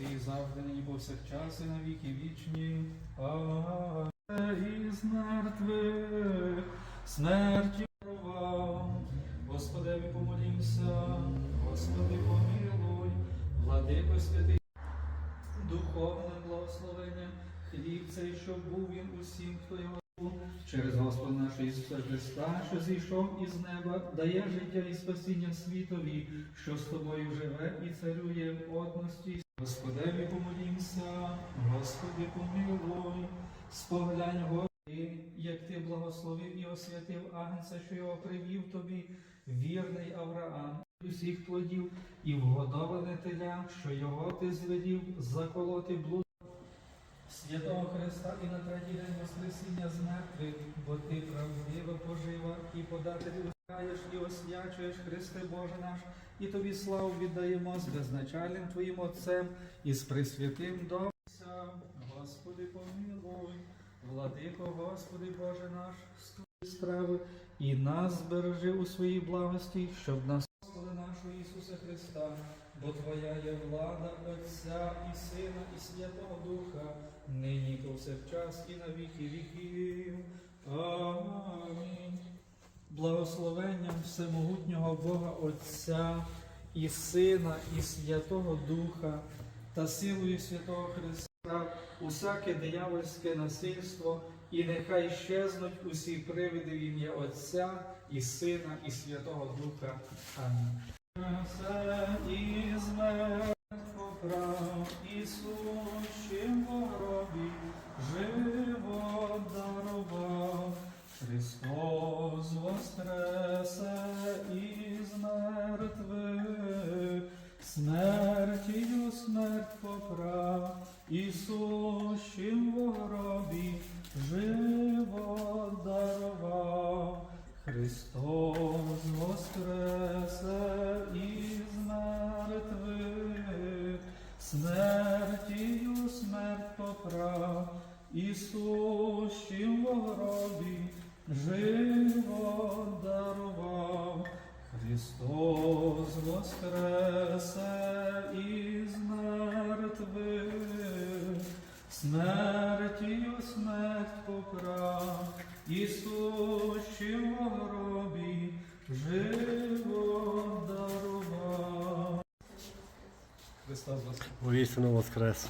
і завжди, нині повсякчас і на віки вічні. Амінь. Із мертвих смерті дарував. Господеві помолімся, Господи помилуй, владико святий, духовне благословення, хліб цей, щоб був він усім, хто його був, через Господа нашого Ісуса Христа, що зійшов із неба, дає життя і спасіння світові, що з тобою живе і царює в одності. Господеві помолімся, Господи помилуй, споглянь Господи, як ти благословив і освятив Агнця, що його привів тобі, вірний Авраам, усіх плодів, і вгодоване теля, що його ти звелів заколоти блуд святого Христа і на третій день Воскресіння з мертвих, бо ти правдиво пожива і податель ускаєш і освячуєш Христе Боже наш, і тобі славу віддаємо з безначальним Твоїм Отцем і з Пресвятим Домця. Господи, помилуй, владико, Господи Боже наш, з страви, і нас збережи у своїй благості, щоб нас Господи нашого Ісуса Христа, бо Твоя є влада Отця і Сина, і Святого Духа, нині повсякчас і на віки віків. Амінь. Благословенням всемогутнього Бога Отця і Сина, і Святого Духа та силою Святого Христа, усяке диявольське насильство, і нехай щезнуть усі привиди в ім'я Отця і Сина, і Святого Духа. Амінь. Ісущим в гробі живо дарував. Ісущим в гробі живо дарував. Христос воскресе із мертвих, смертію смерть поправ, Ісущим в гробі живо дарував. Христос воскресе із мертвих, смертію смерть поправ, Ісущим в гробі живо дарував. Христос Воскрес! Воістину воскрес.